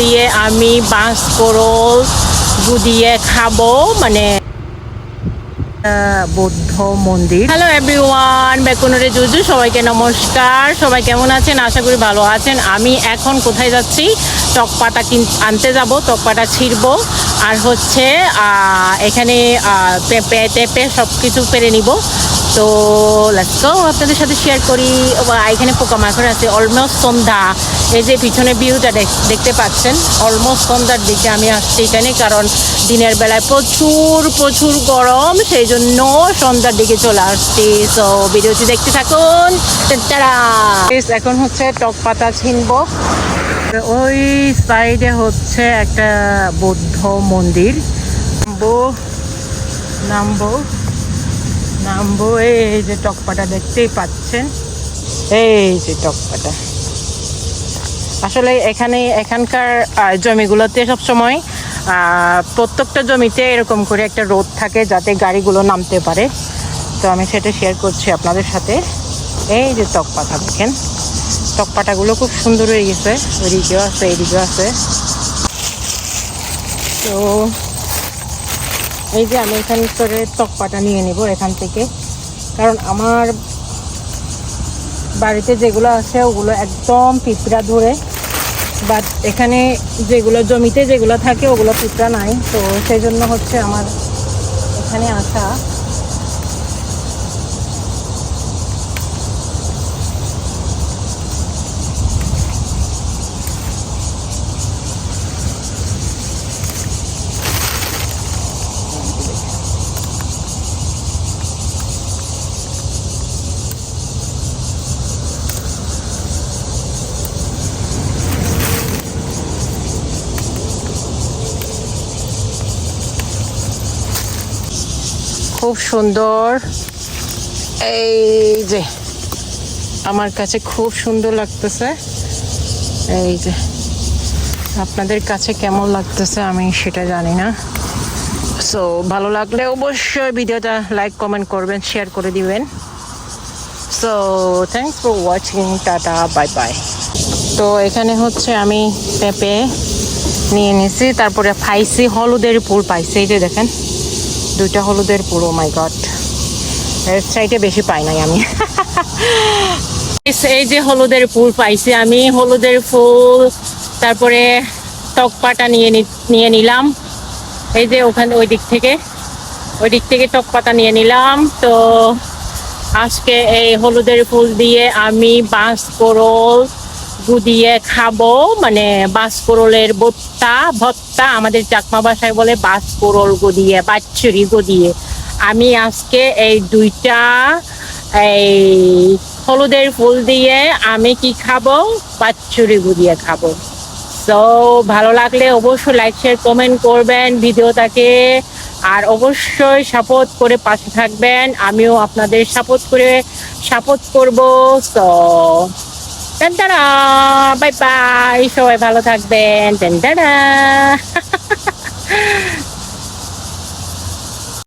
দিয়ে আমি বাঁশ কোরল গুদিয়ে খাব মানে বৌদ্ধ মন্দির। হ্যালো এভরিওয়ান বেকুনরে জুজু সবাইকে নমস্কার। সবাই কেমন আছেন? আশা করি ভালো আছেন। আমি এখন কোথায় যাচ্ছি? টকপাটা কিন আনতে যাব টকপাটা ছিঁড়বো। আর হচ্ছে আহ, এখানে আহ, পেঁপে টেপে সব কিছু পেরে নিব। তো লেটস গো আপনাদের সাথে শেয়ার করি। এখানে পোকামাকড় আছে অলমোস্ট সন্ধ্যা। এই যে পিছনে ভিউটা দেখতে পাচ্ছেন অলমোস্ট সন্ধ্যার দিকে আমি আসছি এখানে, কারণ দিনের বেলায় প্রচুর প্রচুর গরম সেই জন্য সন্ধ্যার দিকে চলে আসছি। তো ভিডিওটি দেখতে থাকুন। তারা এখন হচ্ছে টক পাতা ছিনবো। ওই সাইডে হচ্ছে একটা বৌদ্ধ মন্দির। নামবো নামবো। নামবো, এই যে টকপাটা দেখতেই পাচ্ছেন। এই যে টকপাটা। আসলে এখানে এখানকার জমিগুলোতে সবসময় প্রত্যেকটা জমিতে এরকম করে একটা রোড থাকে যাতে গাড়িগুলো নামতে পারে। তো আমি সেটা শেয়ার করছি আপনাদের সাথে। এই যে টকপাতা দেখেন। টকপাটাগুলো খুব সুন্দর হয়ে গেছে। ওইদিকেও আছে এইদিকেও আছে। তো এই যে আমি এখান করে টকপাটা নিয়ে নিব এখান থেকে। কারণ আমার বাড়িতে যেগুলো আছে, ওগুলো একদম পিঁপড়া ধরে। বাট এখানে যেগুলো, জমিতে যেগুলো থাকে, ওগুলো পিঁপড়া নাই। তো সেই জন্য হচ্ছে আমার এখানে আসা। খুব সুন্দর। এই যে, আমার কাছে খুব সুন্দর লাগতেছে। এই যে, আপনাদের কাছে কেমন লাগতেছে আমি সেটা জানি না। সো ভালো লাগলে অবশ্যই ভিডিওটা লাইক কমেন্ট করবেন শেয়ার করে দিবেন। So thanks for watching tata bye bye তো এখানে হচ্ছে আমি পেঁপে নিয়ে নিছি তারপরে পাইছি হলুদের ফুল পাইছি, এই যে দেখেন। দুইটা হলুদের পুরো মাই গড সাইডে বেশি পাই নাই আমি। এই যে হলুদের ফুল পাইছি আমি, হলুদের ফুল, তারপরে টকপাটা নিয়ে নি- নিয়ে নিলাম। এই যে ওখানে ওই দিক থেকে, ওই দিক থেকে টকপাতা নিয়ে নিলাম। তো আজকে এই হলুদের ফুল দিয়ে আমি বাঁশ, কোরল গুদিয়ে খাব মানে বাঁশ কোরলের ভত্তা আমাদের চাকমা ভাষায় বলে বাঁশ কোরল গুদিয়ে, বাচ্চুরি গুদিয়ে। আমি আজকে এই দুইটা, এই হলুদের ফুল দিয়ে আমি কি খাব? বাচ্চুরি গুদিয়ে খাব। তো ভালো লাগলে অবশ্যই লাইক শেয়ার কমেন্ট করবেন ভিডিওটাকে। আর অবশ্যই সাপোর্ট করে পাশে থাকবেন। আমিও আপনাদের সাপোর্ট করে সাপোর্ট করব। তো টাটা বাই বাই সবাই ভালো থাকবেন টাটা